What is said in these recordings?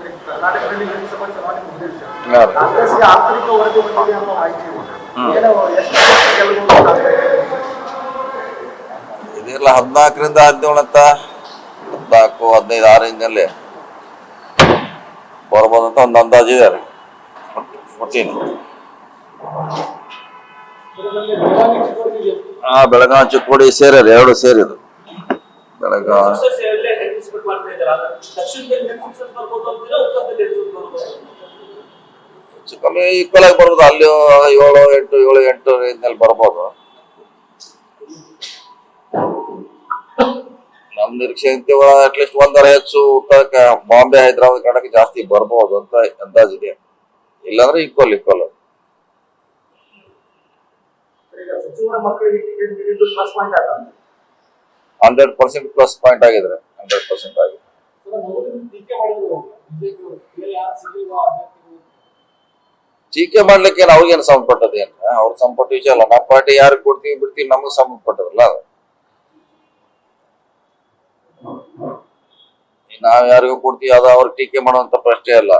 ಕರ್ನಾಟಕದಲ್ಲಿ. ಏನೋ? ಇದೆಲ್ಲ ಹದಿನೇಳಂತ ಹದಿನಾಲ್ಕು, ಹದಿನೈದು ಆರು ಬರ್ಬೋದು ಬರ್ಬೋದಂತ ಒಂದು ಅಂದಾಜು ಇದಾರೆ ರೀ ಹಾ ಬೆಳಗಾವಿ ಚಿಕ್ಕೋಡಿ ಸೇರಿ ಎರಡು ಸೇರಿದು ಬೆಳಗಾವಿ ಎಕ್ಸ್ಪೆಕ್ಟ್ ಮಾಡ್ತಾ ಇದ್ದಾರೆ ಆದ್ರೆ ದಕ್ಷಿಣದಲ್ಲಿ ಸಕ್ಸಸ್ ಬರ್ಬೋದು ಅಂತೀರಾ ಉತ್ತರದಲ್ಲಿ ಎಷ್ಟು ಬರ್ಬೋದು? ಹೆಚ್ಚು ಕಮ್ಮಿ ಈಕ್ವಲ್ ಆಗಿ ಬರ್ಬೋದು. ಅಲ್ಲಿ ಏಳು ಎಂಟು ಏಳು ಎಂಟು ರೇಂಜ್ನಲ್ಲಿ ಬರ್ಬೋದು. ನಮ್ ನಿರೀಕ್ಷೆ ಅಟ್ಲೀಸ್ಟ್ ಒಂದರ ಹೆಚ್ಚು ಉತ್ತರ ಬಾಂಬೆ ಹೈದರಾಬಾದ್ ಕರ್ನಾಟಕ ಜಾಸ್ತಿ ಬರ್ಬೋದು ಅಂತ ಅಂದಾಜಿದೆ ಇಲ್ಲಾಂದ್ರೆ equal equal hundred percent plus point ಆಗಿದ್ರೆ. ಹಂಡ್ರೆಡ್ ಪರ್ಸೆಂಟ್ ಆಗಿ ಟೀಕೆ ಯಾರು ಮಾಡ್ಲಿಕ್ಕೆ ಏನು ಅವ್ರಿಗೇನು ಸಂಬಂಧಪಟ್ಟದೇನು ಅವ್ರ ಸಂಬಂಧಪಟ್ಟ ವಿಷಯ ಅಲ್ಲ. ನಮ್ಮ ಪಾರ್ಟಿ ಯಾರಿಗೆ ಕೊಡ್ತೀವಿ ಬಿಡ್ತೀವಿ ನಮಗೆ ಸಂಬಂಧಪಟ್ಟದಲ್ಲ ಅದು. ನಾವು ಯಾರಿಗೂ ಕೊಡ್ತೀವಿ ಅದು ಅವ್ರಿಗೆ ಟೀಕೆ ಮಾಡುವಂತ ಪ್ರಶ್ನೆ ಅಲ್ಲ.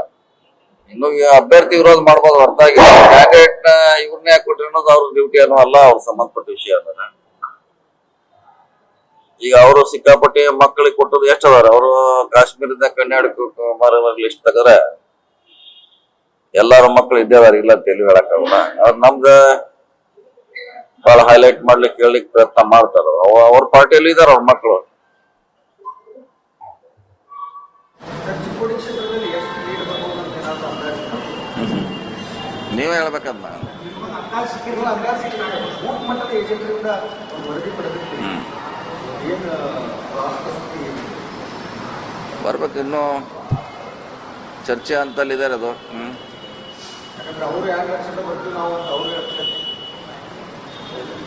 ಇನ್ನು ಅಭ್ಯರ್ಥಿ ವಿರೋಧ ಮಾಡ್ಬೋದು ಹೊರತಾಗಿ ಕ್ಯಾಂಡಿಡೇಟ್ನ ಇವ್ರನ್ನ ಯಾಕೆ ಕೊಟ್ರಿ ಅನ್ನೋದು ಅವ್ರ ಡ್ಯೂಟಿ ಅನ್ನೋ ಅಲ್ಲ ಅವ್ರ ಸಂಬಂಧಪಟ್ಟ ವಿಷಯ ಅದ ಈಗ ಅವರು ಸಿಕ್ಕಾಪಟ್ಟೆ ಮಕ್ಕಳಿಗೆ ಕೊಟ್ಟದ್ದು ಎಷ್ಟು ಅದಾರ ಅವರು ಕಾಶ್ಮೀರದಿಂದ ಕನ್ಯಾಕುಮಾರಿ ಲಿಸ್ಟ್ ತೆಗದ್ರೆ ಎಲ್ಲಾರು ಮಕ್ಕಳು ಇದ್ದೇವಾರ ಅದಾರ ಇಲ್ಲ ಅಂತ ಹೇಳಿ ಹೇಳಕ್ಕಾಗಲ್ಲ ಅವ್ರು ನಮ್ಗ ಬಹಳ ಹೈಲೈಟ್ ಮಾಡ್ಲಿಕ್ಕೆ ಹೇಳಲಿಕ್ಕೆ ಪ್ರಯತ್ನ ಮಾಡ್ತಾರ ಅವ- ಅವ್ರ ಪಾರ್ಟಿಯಲ್ಲಿ ಇದಾರ ಅವ್ರ ಮಕ್ಕಳು ನೀವ್ ಚಿಕ್ಕೋಡಿ ಎಷ್ಟು ಲೀಡ್ ಅಂತ ಏನಾದ್ರು ಅಂದಾಜು ನೀವೇ ಹೇಳ್ಬೇಕಂತ ನಿಮ್ಗೆ ಬರ್ಬೇಕು ಇನ್ನು ಚರ್ಚೆ ಅಂತಲ್ಲಿದ್ದಾರೆ ಅದು. ಅವ್ರು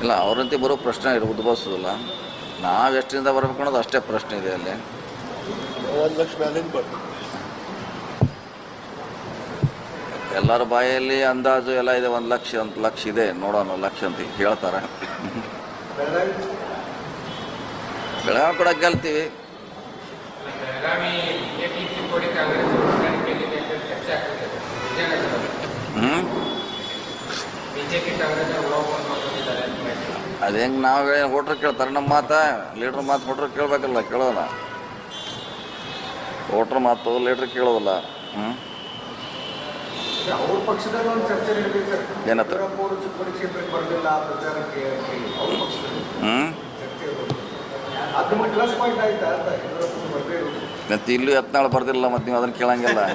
ಇಲ್ಲ ಅವರಂತೆ ಬರೋ ಪ್ರಶ್ನೆ ಇರು ಉದ್ಭವಿಸೋದಿಲ್ಲ. ನಾವು ಎಷ್ಟರಿಂದ ಬರ್ಬೇಕು ಅನ್ನೋದು ಅಷ್ಟೇ ಪ್ರಶ್ನೆ ಇದೆ ಅಲ್ಲಿ. ಒಂದು ಲಕ್ಷ ಎಲ್ಲರ ಬಾಯಲ್ಲಿ ಅಂದಾಜು ಎಲ್ಲ ಇದೆ ಒಂದು ಲಕ್ಷ ಒಂದು ಲಕ್ಷ ಇದೆ. ನೋಡೋಣ ಲಕ್ಷ ಅಂತ ಹೇಳ್ತಾರೆ. ಬೆಳಗಾವಿ ಕೂಡ ಗೆಲ್ತೀವಿ. ಅದು ಹೆಂಗೆ ನಾವು ಹೋಟ್ರ್ ಕೇಳ್ತಾರೆ? ನಮ್ಮ ಮಾತಾ ಲೀಡ್ರ್ ಮಾತು ಹೋಟ್ರ್ ಕೇಳ್ಬೇಕಲ್ಲ ಕೇಳೋಲ್ಲ. ಹೋಟ್ರ್ ಮಾತು ಲೀಡ್ರ್ ಕೇಳೋದಿಲ್ಲ. ಹ್ಞೂ ಈಗ ಮತ್ತು ಇಲ್ಲೂ ಯತ್ನಾಳು ಬರ್ದಿಲ್ಲ ಮತ್ತೆ ನೀವು ಅದನ್ನು ಕೇಳಂಗಿಲ್ಲ.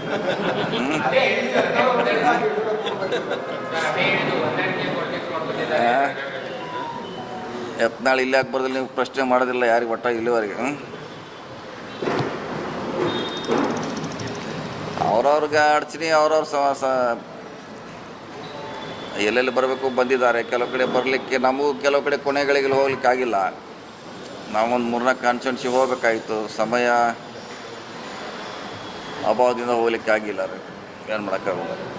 ಯತ್ನಾಳು ಇಲ್ಲಿ ಯಾಕೆ ಬರ್ದಿಲ್ಲ ನೀವು ಪ್ರಶ್ನೆ ಮಾಡೋದಿಲ್ಲ ಯಾರಿಗೆ ಒಟ್ಟ ಇಲ್ಲಿವರೆಗೆ ಹ್ಞೂ ಅವ್ರವ್ರಿಗೆ ಅಡಚಣೆ ಅವ್ರವ್ರ ಸ- ಎಲ್ಲೆಲ್ಲಿ ಬರಬೇಕು ಬಂದಿದ್ದಾರೆ. ಕೆಲವು ಕಡೆ ಬರಲಿಕ್ಕೆ ನಮಗೂ ಕೆಲವು ಕಡೆ ಕೊನೆಗಳಿಗೆ ಹೋಗ್ಲಿಕ್ಕೆ ಆಗಿಲ್ಲ ನಾವೊಂದು ಮೂರ್ನಾಲ್ಕು ಕಾನ್ಸ್ಟೆನ್ಸಿ ಹೋಗ್ಬೇಕಾಗಿತ್ತು ಸಮಯ ಅಭಾವದಿಂದ ಹೋಗ್ಲಿಕ್ಕೆ ಆಗಿಲ್ಲ. ರೀ ಏನು ಮಾಡೋಕ್ಕಾಗಲ್ಲ.